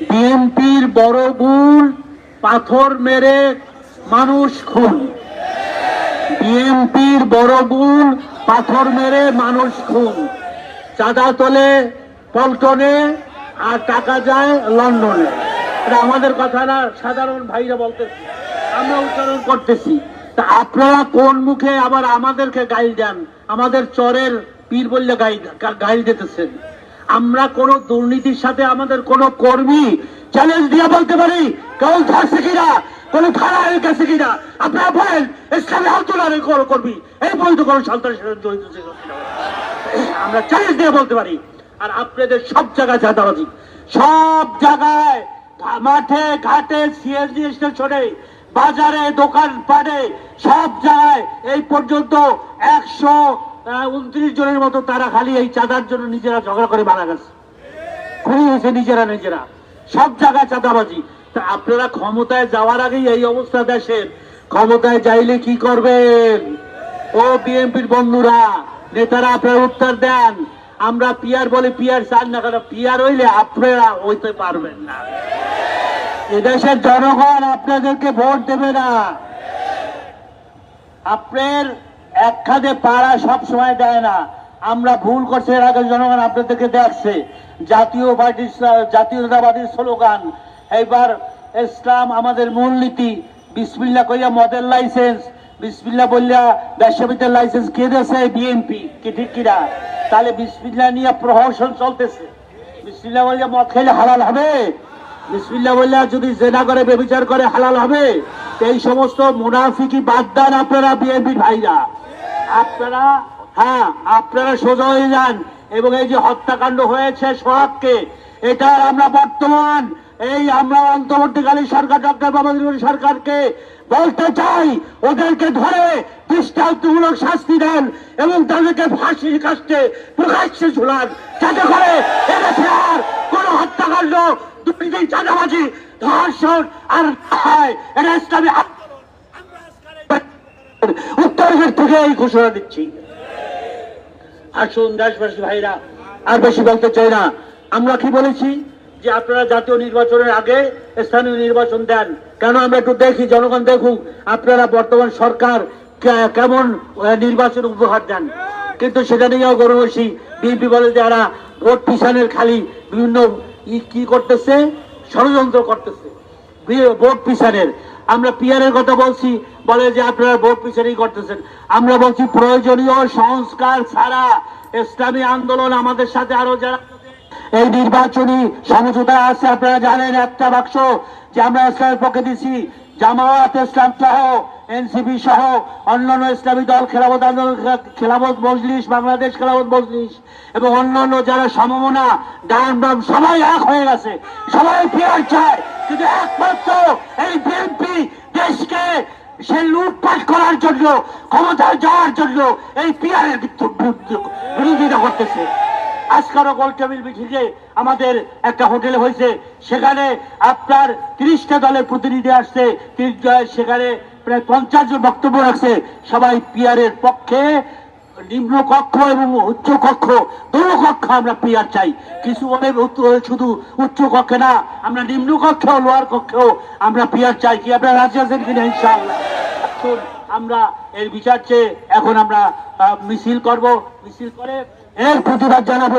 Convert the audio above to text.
বিএনপির বড় ভুল, পাথর মেরে মানুষ খুন। বিএনপির বড় ভুল, পাথর মেরে মানুষ খুন। চাঁদা তোলে পল্টনে আর টাকা যায় লন্ডনে। আমাদের কথা না, সাধারণ ভাইরা বলতেছি। আমরা উচ্চারণ করতেছি। তা আপনারা কোন মুখে আবার আমাদেরকে গাইল দেন? আমাদের চরের পীর বললে গাইল গাইল দিতেছেন। আমরা কোন দুর্নীতির সাথে আমাদের কোন কর্মী চ্যালেঞ্জ দিয়ে বলতে পারি, কেউ ধরছে কিনা, কোন থানায় গেছে কিনা? আপনারা বলেন, ইসলামী আন্দোলনের কোন কর্মী, এই পর্যন্ত কোন সন্ত্রাসের আমরা চ্যালেঞ্জ দিয়ে বলতে পারি, আর আপনাদের সব জায়গায় চাঁদাবাজি। সব জায়গায় মাঠে, ঘাটে, সিএনজি স্টেশনে, বাজারে দোকান পাটে সব জায়গায় এই পর্যন্ত একশো উনত্রিশ জনের মতো তারা খালি এই চাঁদার জন্য নিজেরা ঝগড়া করে মারা গেছে। খুনি হয়েছে নিজেরা নিজেরা। সব জায়গায় চাঁদাবাজি। তা আপনারা ক্ষমতায় যাওয়ার আগেই এই অবস্থা দেশের। ক্ষমতায় যাইলে কি করবেন? ও বিএনপির বন্ধুরা, নেতারা আপনারা উত্তর দেন। আমরা পিয়ার বলে, পিয়ার চান না কেন? পিয়ার হইলে আপনারা হইতে পারবেন না। এদেশের জনগণ আপনাদেরকে ভোট দেবে না। আপনার এক খাদে পাড়া সব সময় দেয় না। আমরা ভুল করছি, এর আগে জনগণ আপনাদেরকে দেখছে। জাতীয় পার্টির জাতীয়তাবাদীর স্লোগান, এইবার ইসলাম আমাদের মূলনীতি। বিসমিল্লা কইয়া মদের লাইসেন্স। বিসমিল্লা বললা বিশ্ববিদ্যালয় লাইসেন্স কে দিয়েছে বিএনপি কি ঠিক কিনা তাহলে বিসমিল্লা নিয়ে প্রহসন চলতেছে। বিসমিল্লা বললে, মদ খেলে হালাল হবে। বিসমিল্লা বললে, যদি জেনা করে, বেবিচার করে, হালাল হবে। এই সমস্ত মুনাফিকি বাদ দেন আপনারা বিএনপি ভাইরা। আপনারা হ্যাঁ আপনারা সোজা হয়ে যান। এবং এই যে হত্যাকাণ্ড হয়েছে সোহাগকে এটা আমরা বর্তমান এই আমরা অন্তর্বর্তীকালীন সরকার, ডক্টর বাবাদুর সরকারকে বলতে চাই, ওদেরকে ধরে দৃষ্টান্তমূলক শাস্তি দেন এবং তাদেরকে ফাঁসির কাছে প্রকাশ্যে ঝুলান, যাতে করে এদেশে আর কোন হত্যাকাণ্ড, দুর্নীতি, চাঁদাবাজি, ধর্ষণ আর হয়। এটা ইসলামী উত্তরগের থেকে এই ঘোষণা দিচ্ছি। আসুন, দেশবাসী ভাইরা, আর বেশি বলতে চাই না। আমরা কি বলেছি যে আপনারা জাতীয় নির্বাচনের আগে স্থানীয় নির্বাচন দেন? কেন আমরা একটু দেখি, জনগণ দেখুক, আপনারা বর্তমান সরকার কেমন নির্বাচন উপহার দেন? কিন্তু সেটা নিয়েও গৌরবসী বিএনপি বলে যে এরা ভোট পিছানের খালি, বিভিন্ন কি করতেছে? ষড়যন্ত্র করতেছে। ভোট পিছানের। আমরা পিয়ারের কথা বলছি, বলে যে আপনারা ভোট পিছানি করতেছেন। আমরা বলছি প্রয়োজনীয় সংস্কার ছাড়া ইসলামী আন্দোলন আমাদের সাথে আরও যারা এই নির্বাচনী সমঝোতা আছে, আপনারা জানেন একটা বাক্স যে আমরা ইসলামের পক্ষে দিছি, জামায়াত ইসলাম সহ, এনসিপি সহ, অন্যান্য ইসলামী দল, খেলাফত আন্দোলন, খেলাফত মজলিস, বাংলাদেশ খেলাফত মজলিস এবং অন্যান্য যারা সমমনা, ডান বাম, সবাই এক হয়ে গেছে। সবাই ফেরার চায়। কিন্তু একমাত্র এই বিএনপি দেশকে সে লুটপাট করার জন্য ক্ষমতায় যাওয়ার জন্য এই বিরোধিতা করতেছে। আজকারও গোল টেবিল আমাদের একটা হোটেলে হয়েছে, সেখানে আপনার তিরিশটা দলের প্রতিনিধি আসছে সেখানে প্রায় পঞ্চাশ জন বক্তব্য রাখছে। সবাই পিয়ারের পক্ষে নিম্ন কক্ষ এবং উচ্চ কক্ষ, দুটো কক্ষ আমরা পিয়ার চাই। কিছু শুধু উচ্চ কক্ষে না, আমরা নিম্ন কক্ষেও লোয়ার কক্ষেও আমরা পিয়ার চাই। কি আপনার রাজি আছেন কিনা, ইনশাআল্লাহ? আমরা এর বিচার চেয়ে এখন আমরা মিছিল করব। মিছিল করে এর প্রতিবাদ জানাব।